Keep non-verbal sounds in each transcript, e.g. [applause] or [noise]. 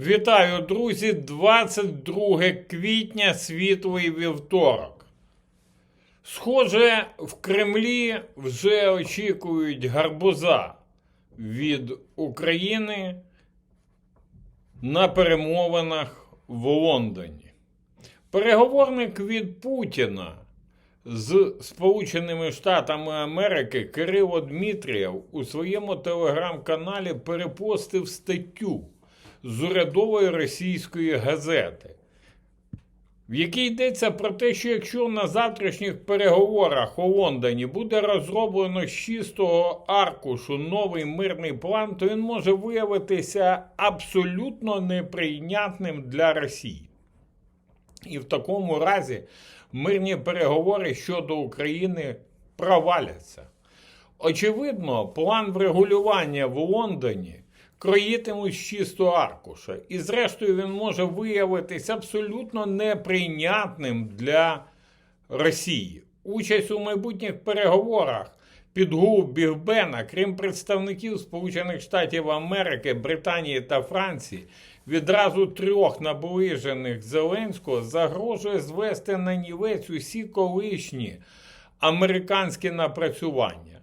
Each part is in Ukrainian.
Вітаю, друзі! 22 квітня, світлий вівторок. Схоже, в Кремлі вже очікують гарбуза від України на перемовинах в Лондоні. Переговорник від Путіна з Сполученими Штатами Америки Кирило Дмитрієв у своєму телеграм-каналі перепостив статтю з урядової російської газети, в якій йдеться про те, що якщо на завтрашніх переговорах у Лондоні буде розроблено з чистого аркушу новий мирний план, то він може виявитися абсолютно неприйнятним для Росії. І в такому разі мирні переговори щодо України проваляться. Очевидно, план врегулювання в Лондоні кроїтимуть з чистого аркуша, і зрештою він може виявитись абсолютно неприйнятним для Росії. Участь у майбутніх переговорах під гул Бігбена, крім представників Сполучених Штатів Америки, Британії та Франції, відразу трьох наближених Зеленського загрожує звести на нівець усі колишні американські напрацювання.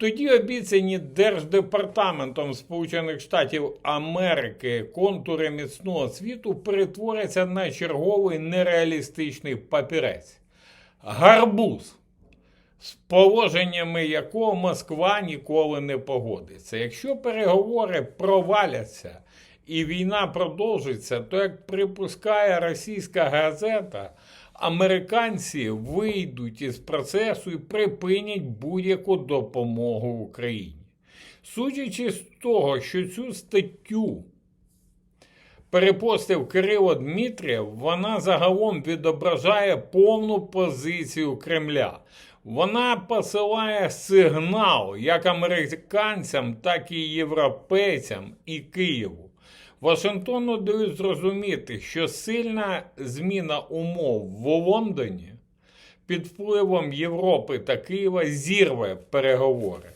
Тоді обіцяні Держдепартаментом Сполучених Штатів Америки контури міцного світу перетворяться на черговий нереалістичний папірець. Гарбуз, з положеннями якого Москва ніколи не погодиться. Якщо переговори проваляться і війна продовжиться, то як припускає російська газета, американці вийдуть із процесу і припинять будь-яку допомогу Україні. Судячи з того, що цю статтю перепостив Кирило Дмитрієв, вона загалом відображає повну позицію Кремля. Вона посилає сигнал як американцям, так і європейцям і Києву. Вашингтону дають зрозуміти, що сильна зміна умов в Лондоні під впливом Європи та Києва зірве переговори,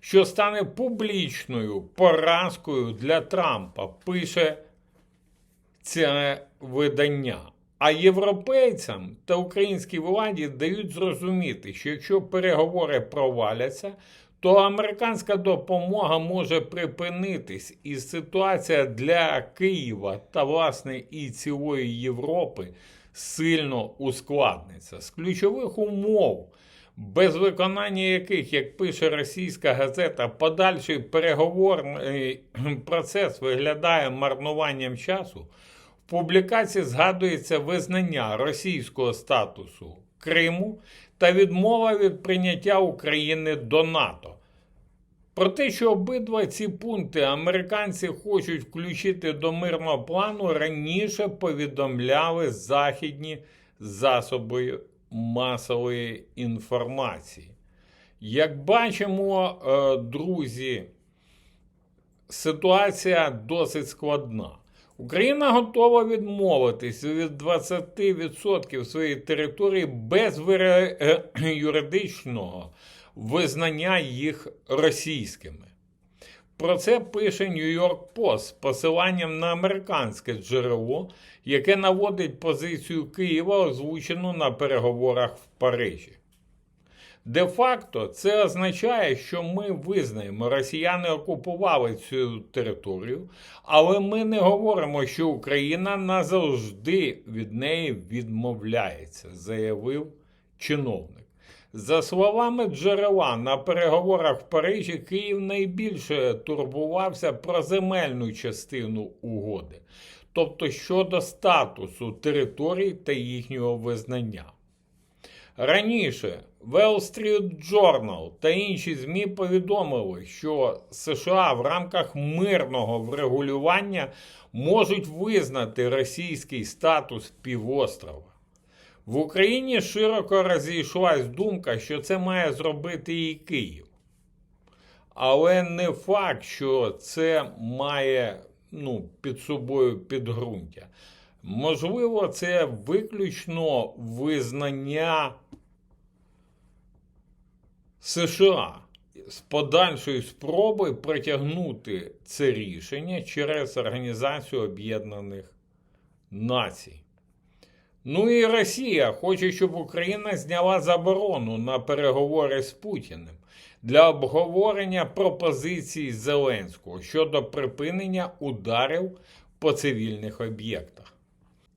що стане публічною поразкою для Трампа, пише це видання. А європейцям та українській владі дають зрозуміти, що якщо переговори проваляться, то американська допомога може припинитись, і ситуація для Києва та, власне, і цілої Європи сильно ускладниться. З ключових умов, без виконання яких, як пише російська газета, подальший переговорний процес виглядає марнуванням часу. В публікації згадується визнання російського статусу Криму та відмова від прийняття України до НАТО. Про те, що обидва ці пункти американці хочуть включити до мирного плану, раніше повідомляли західні засоби масової інформації. Як бачимо, е, друзі, ситуація досить складна. Україна готова відмовитись від 20% своєї території без е, [clears throat] юридичного визнання їх російськими. Про це пише Нью-Йорк Пост з посиланням на американське джерело, яке наводить позицію Києва, озвучену на переговорах в Парижі. Де-факто це означає, що ми визнаємо, росіяни окупували цю територію, але ми не говоримо, що Україна назавжди від неї відмовляється, заявив чиновник. За словами джерела, на переговорах в Парижі Київ найбільше турбувався про земельну частину угоди, тобто щодо статусу територій та їхнього визнання. Раніше Wall Street Journal та інші ЗМІ повідомили, що США в рамках мирного врегулювання можуть визнати російський статус півострова. В Україні широко розійшлась думка, що це має зробити і Київ. Але не факт, що це має ну, під собою підґрунтя. Можливо, це виключно визнання США з подальшою спробою притягнути це рішення через Організацію Об'єднаних Націй. Ну і Росія хоче, щоб Україна зняла заборону на переговори з Путіним для обговорення пропозицій Зеленського щодо припинення ударів по цивільних об'єктах.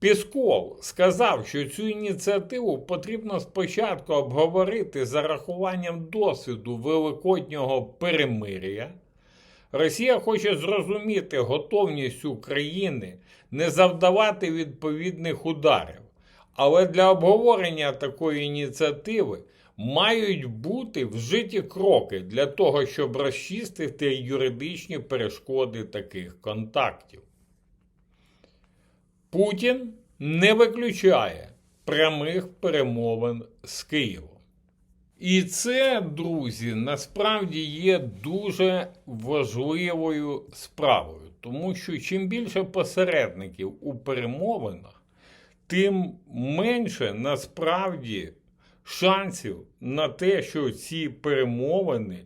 Пісков сказав, що цю ініціативу потрібно спочатку обговорити за рахуванням досвіду великоднього перемир'я. Росія хоче зрозуміти готовність України не завдавати відповідних ударів. Але для обговорення такої ініціативи мають бути вжиті кроки для того, щоб розчистити юридичні перешкоди таких контактів. Путін не виключає прямих перемовин з Києвом. І це, друзі, насправді є дуже важливою справою, тому що чим більше посередників у перемовинах, тим менше насправді шансів на те, що ці перемовини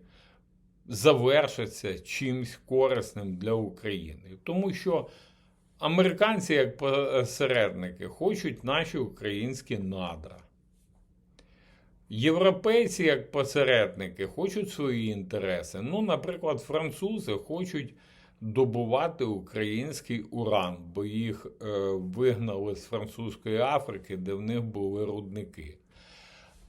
завершаться чимсь корисним для України. Тому що американці, як посередники, хочуть наші українські надра. Європейці, як посередники, хочуть свої інтереси. Ну, наприклад, французи хочуть добувати український уран, бо їх е, вигнали з французької Африки, де в них були рудники.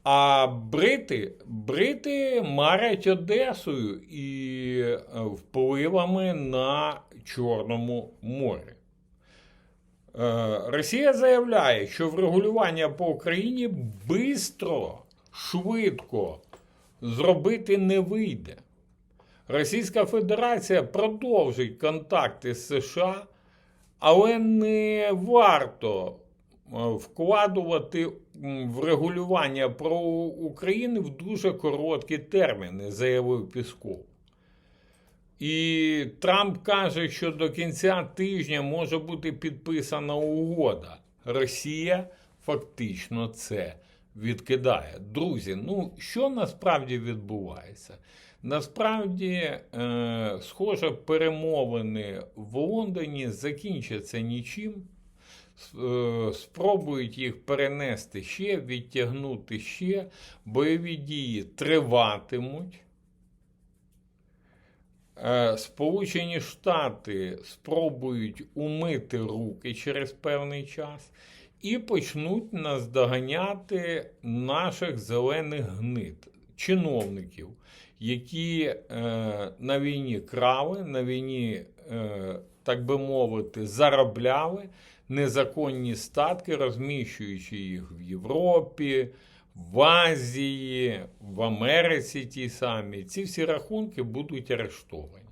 А брити, брити марять Одесою і е, впливами на Чорному морі. Е, Росія заявляє, що врегулювання по Україні бистро, швидко зробити не вийде. Російська Федерація продовжить контакти з США, але не варто е, вкладувати в регулювання про Україну в дуже короткі терміни, заявив Пісков. І Трамп каже, що до кінця тижня може бути підписана угода. Росія фактично це відкидає. Друзі, ну що насправді відбувається? Насправді, е, схоже, перемовини в Лондоні закінчаться нічим. Е, Спробують їх перенести ще, відтягнути ще. Бойові дії триватимуть. Е, Сполучені Штати спробують умити руки через певний час і почнуть наздоганяти наших зелених гнид, чиновників, які е, на війні крали, на війні, е, так би мовити, заробляли незаконні статки, розміщуючи їх в Європі. В Азії, в Америці ті самі, ці всі рахунки будуть арештовані.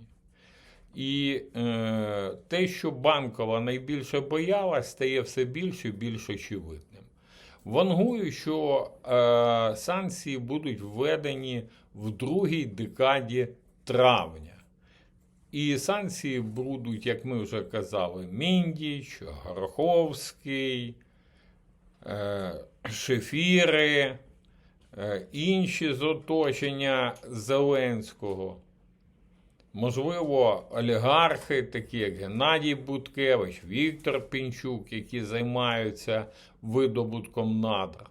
І е, те, що банкова найбільше боялась, стає все більше і більш очевидним. Вангую, що е, санкції будуть введені в другій декаді травня. І санкції будуть, як ми вже казали, Міндіч, Гороховський, е, Шефіри, е, інші з оточення Зеленського. Можливо, олігархи, такі як Геннадій Буткевич, Віктор Пінчук, які займаються видобутком надр.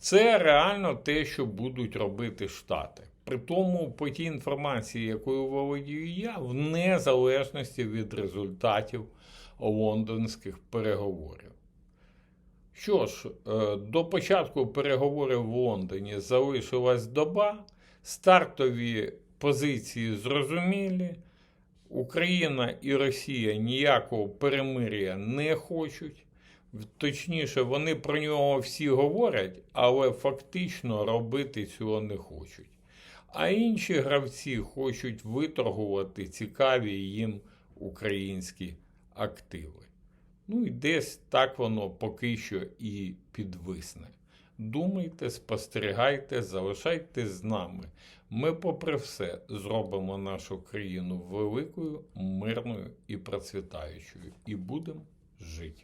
Це реально те, що будуть робити Штати. При тому, по тій інформації, якою володію я, в незалежності від результатів лондонських переговорів. Що ж, е, до початку переговорів в Лондоні залишилась доба, стартові позиції зрозумілі. Україна і Росія ніякого перемир'я не хочуть. Точніше, вони про нього всі говорять, але фактично робити цього не хочуть. А інші гравці хочуть виторгувати цікаві їм українські активи. Ну і десь так воно поки що і підвисне. Думайте, спостерігайте, залишайтесь з нами. Ми, попри все, зробимо нашу країну великою, мирною і процвітаючою, і будемо жити.